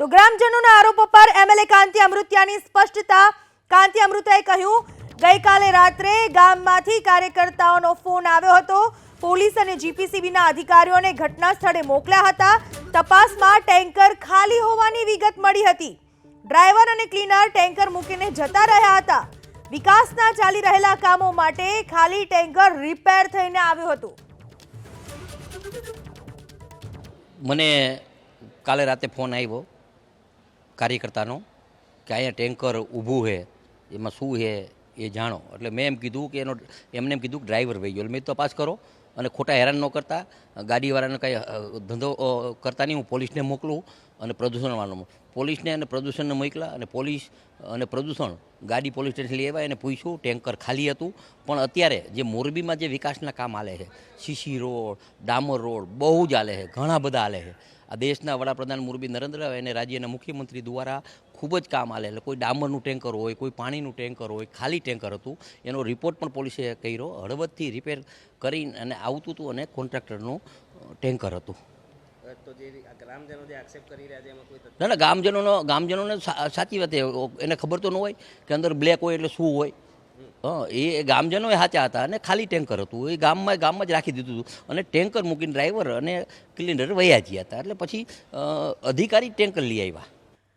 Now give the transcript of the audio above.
તો ગ્રામજનોના આરોપો પર એમએલએ કાંતિ અમૃત્યાની સ્પષ્ટતા. કાંતિ અમૃતાએ કહ્યું, ગઈકાલે રાત્રે ગામમાંથી કાર્યકર્તાઓનો ફોન આવ્યો હતો. પોલીસ અને જીપીસીબીના અધિકારીઓને ઘટના સ્થળે મોકલ્યા હતા. તપાસમાં ટેન્કર ખાલી હોવાની વિગત મળી હતી. ડ્રાઈવર અને ક્લીનર ટેન્કર મૂકીને જતા રહ્યા હતા. વિકાસના ચાલી રહેલા કામો માટે ખાલી ટેન્કર રિપેર થઈને આવ્યું હતું. મને કાલે રાતે ફોન આવ્યો. કાર્યકર્તાનો કે અહીંયા ટેન્કર ઊભું છે એમાં શું છે એ જાણો. એટલે મેં એમ કીધું કે એનો, એમને એમ કીધું કે ડ્રાઈવર વહી ગયો. એટલે મેં તપાસ કરો અને ખોટા હેરાન ન કરતા. ગાડીવાળાને કંઈ ધંધો કરતા નહીં. હું પોલીસને મોકલું અને પ્રદૂષણવાળાનું પોલીસને અને પ્રદૂષણને મોકલા અને પોલીસ, અને પ્રદૂષણ ગાડી પોલીસ સ્ટેશન લઈ આવ્યા એને પૂછ્યું. ટેન્કર ખાલી હતું. પણ અત્યારે જે મોરબીમાં જે વિકાસના કામ હાલે છે સીસી રોડ, ડામર રોડ, બહુ જ હાલે છે. ઘણા બધા હાલે છે. આ દેશના વડાપ્રધાન મોરબી નરેન્દ્ર અને રાજ્યના મુખ્યમંત્રી દ્વારા ખૂબ જ કામ હાલે એટલે કોઈ ડામરનું ટેન્કર હોય, કોઈ પાણીનું ટેન્કર હોય, ખાલી ટેન્કર હતું. એનો રિપોર્ટ પણ પોલીસે કર્યો. હળવદથી રિપેર કરીને અને આવતું હતું અને કોન્ટ્રાક્ટરનું ટેન્કર હતું. ના ના ગામજનોનો ગામજનોને સાચી વાત એને ખબર તો ન હોય કે અંદર બ્લેક હોય એટલે શું હોય. હા એ ગામજનો સાચા હતા અને ખાલી ટેન્કર હતું. એ ગામમાં ગામમાં જ રાખી દીધું હતું. અને ટેન્કર મૂકીને ડ્રાઈવર અને ક્લિનર વયા ગયા હતા. એટલે પછી અધિકારી ટેન્કર લઈ આવ્યા.